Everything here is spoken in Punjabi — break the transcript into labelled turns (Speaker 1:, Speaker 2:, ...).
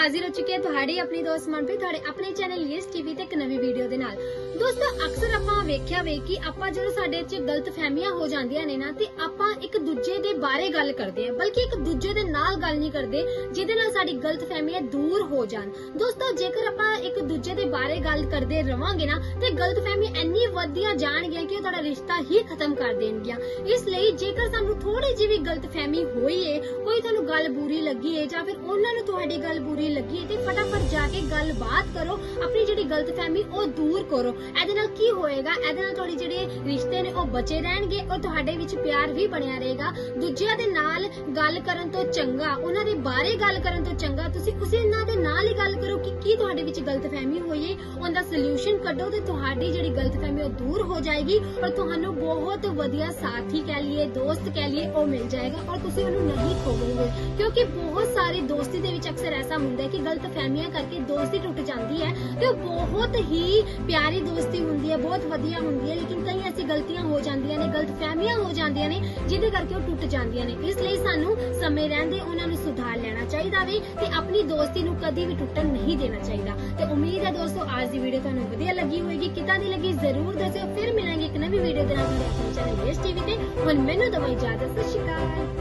Speaker 1: ਹਾਜ਼ਰ ਹੋ ਚੁੱਕੇ ਹਾਂ ਤੁਹਾਡੀ ਆਪਣੀ ਦੋਸਤ ਮਨਪ੍ਰੀਤ, ਤੁਹਾਡੇ ਆਪਣੇ ਚੈਨਲ ਯੈਸ ਟੀਵੀ ਤੇ ਇੱਕ ਨਵੀਂ ਵੀਡੀਓ ਦੇ ਨਾਲ। ਦੋਸਤੋ, ਅਕਸਰ ਆਪਾਂ ਵੇਖਿਆ ਵੇ ਕਿ ਆਪਾਂ ਜਦੋਂ ਸਾਡੇ 'ਚ ਗਲਤ ਹੋ ਜਾਂਦੀਆਂ ਨੇ ਨਾ, ਤੇ ਆਪਾਂ ਇੱਕ ਦੂਜੇ ਦੇ ਬਾਰੇ ਗੱਲ ਕਰਦੇ ਹਾਂ, ਬਲਕਿ ਇੱਕ ਦੂਜੇ ਦੇ ਨਾਲ ਗੱਲ ਨਹੀਂ ਕਰਦੇ, ਜਿਹਦੇ ਨਾਲ ਸਾਡੀ ਗਲਤ ਫਹਿਮੀਆਂ ਦੂਰ ਹੋ ਜਾਣ। ਦੋਸਤੋ, ਜੇਕਰ ਆਪਾਂ ਇੱਕ ਦੂਜੇ ਦੇ ਬਾਰੇ ਗੱਲ ਕਰਦੇ ਰਵਾਂਗੇ ਨਾ, ਤੇ ਗਲਤ ਫਹਿਮੀਆਂ ਇੰਨੀ ਵੱਧਦੀਆਂ ਜਾਣਗੀਆਂ ਕਿ ਉਹ ਤੁਹਾਡਾ ਰਿਸ਼ਤਾ ਹੀ ਖਤਮ ਕਰ ਦੇਣਗੀਆਂ। ਇਸ ਲਈ ਜੇਕਰ ਸਾਨੂੰ ਥੋੜੀ ਜਿਹੀ ਵੀ ਗਲਤ ਫਹਿਮੀ ਹੋਈ ਗੱਲ ਬੁਰੀ ਲੱਗੀ ਏ ਜਾਂ ਫਿਰ ਉਹਨਾਂ ਨੂੰ ਤੁਹਾਡੀ ਗੱਲ ਬੁਰੀ ਲੱਗੀ ਏ, ਤੇ ਫਟਾਫਟ ਜਾ ਕੇ ਗੱਲਬਾਤ ਕਰੋ, ਆਪਣੀ ਜਿਹੜੀ ਗਲਤ ਫਹਿਮੀ ਉਹ ਦੂਰ ਕਰੋ। ਇਹਦੇ ਨਾਲ ਕੀ ਹੋਏਗਾ? ਇਹਦੇ ਨਾਲ ਤੁਹਾਡੀ ਜਿਹੜੇ ਰਿਸ਼ਤੇ ਨੇ ਉਹ ਬਚੇ ਰਹਿਣਗੇ ਔਰ ਤੁਹਾਡੇ ਵਿੱਚ ਪਿਆਰ ਵੀ ਬਣਿਆ ਰਹੇਗਾ। ਦੂਜਿਆਂ ਦੇ ਨਾਲ ਗੱਲ ਕਰਨ ਤੋਂ ਚੰਗਾ, ਉਹਨਾਂ ਦੇ ਬਾਰੇ ਗੱਲ ਕਰਨ ਤੋਂ ਚੰਗਾ, ਤੁਸੀਂ ਉਸੇ ਇਹਨਾਂ ਦੇ ਨਾਲ ਹੀ ਗੱਲ ਗੱਲ ਕਰੋ ਕਿ ਕੀ ਤੁਹਾਡੇ ਵਿੱਚ ਗਲਤਫਹਿਮੀ ਹੋਈ ਹੈ? ਉਹਦਾ ਸੋਲੂਸ਼ਨ ਕੱਢੋ ਤੇ ਤੁਹਾਡੀ ਜਿਹੜੀ ਗਲਤਫਹਿਮੀ ਉਹ ਦੂਰ ਹੋ ਜਾਏਗੀ ਔਰ ਤੁਹਾਨੂੰ ਬਹੁਤ ਵਧੀਆ ਸਾਥੀ ਕਹਿ ਲਈਏ, ਦੋਸਤ ਕਹਿ ਲਈਏ, ਉਹ ਮਿਲ ਜਾਏਗਾ ਔਰ ਤੁਸੀਂ ਉਹਨੂੰ ਨਹੀਂ ਖੋਵੋਗੇ। ਕਿਉਂਕਿ ਬਹੁਤ ਸਾਰੇ ਦੋਸਤੀ ਦੇ ਵਿੱਚ ਅਕਸਰ ਐਸਾ ਹੁੰਦਾ ਹੈ ਕਿ ਗਲਤਫਹਿਮੀਆਂ ਕਰਕੇ ਦੋਸਤੀ ਟੁੱਟ ਜਾਂਦੀ ਹੈ ਤੇ ਉਹ ਬਹੁਤ ਹੀ ਪਿਆਰੀ ਦੋਸਤੀ ਹੁੰਦੀ ਹੈ, ਬਹੁਤ ਵਧੀਆ ਹੁੰਦੀ ਹੈ, ਲੇਕਿਨ ਕਈ ਐਸੀ ਗਲਤੀਆਂ ਹੋ ਜਾਂਦੀਆਂ ਨੇ, ਗਲਤਫਹਿਮੀਆਂ ਹੋ ਜਾਂਦੀਆਂ ਨੇ, ਜਿਹਦੇ ਕਰਕੇ ਉਹ ਟੁੱਟ ਜਾਂਦੀਆਂ ਨੇ। ਇਸ ਲਈ ਸਾਨੂੰ ਸਮੇਂ ਰਹਿੰਦੇ ਉਹਨਾਂ ਨੂੰ ਸੁਧਾਰ ਚਾਹੀਦਾ ਵੀ ਤੇ ਆਪਣੀ ਦੋਸਤੀ ਨੂੰ ਕਦੀ ਵੀ ਟੁੱਟਣ ਨਹੀਂ ਦੇਣਾ ਚਾਹੀਦਾ। ਤੇ ਉਮੀਦ ਹੈ ਦੋਸਤੋ, ਅੱਜ ਦੀ ਵੀਡੀਓ ਤੁਹਾਨੂੰ ਵਧੀਆ ਲੱਗੀ ਹੋਵੇਗੀ। ਕਿੱਦਾਂ ਦੀ ਲੱਗੀ ਜ਼ਰੂਰ ਦੱਸਿਓ। ਫਿਰ ਮਿਲਾਂਗੇ ਇੱਕ ਨਵੀਂ ਵੀਡੀਓ ਦੇ ਨਾਲ ਆਪਣੇ ਚੈਨਲ ਯੈਸ ਟੀਵੀ ਤੇ। ਹੁਣ ਮੈਨੂੰ ਦਵਾਈ ਇਜਾਜ਼ਤ। ਸਤਿ ਸ਼੍ਰੀ ਅਕਾਲ।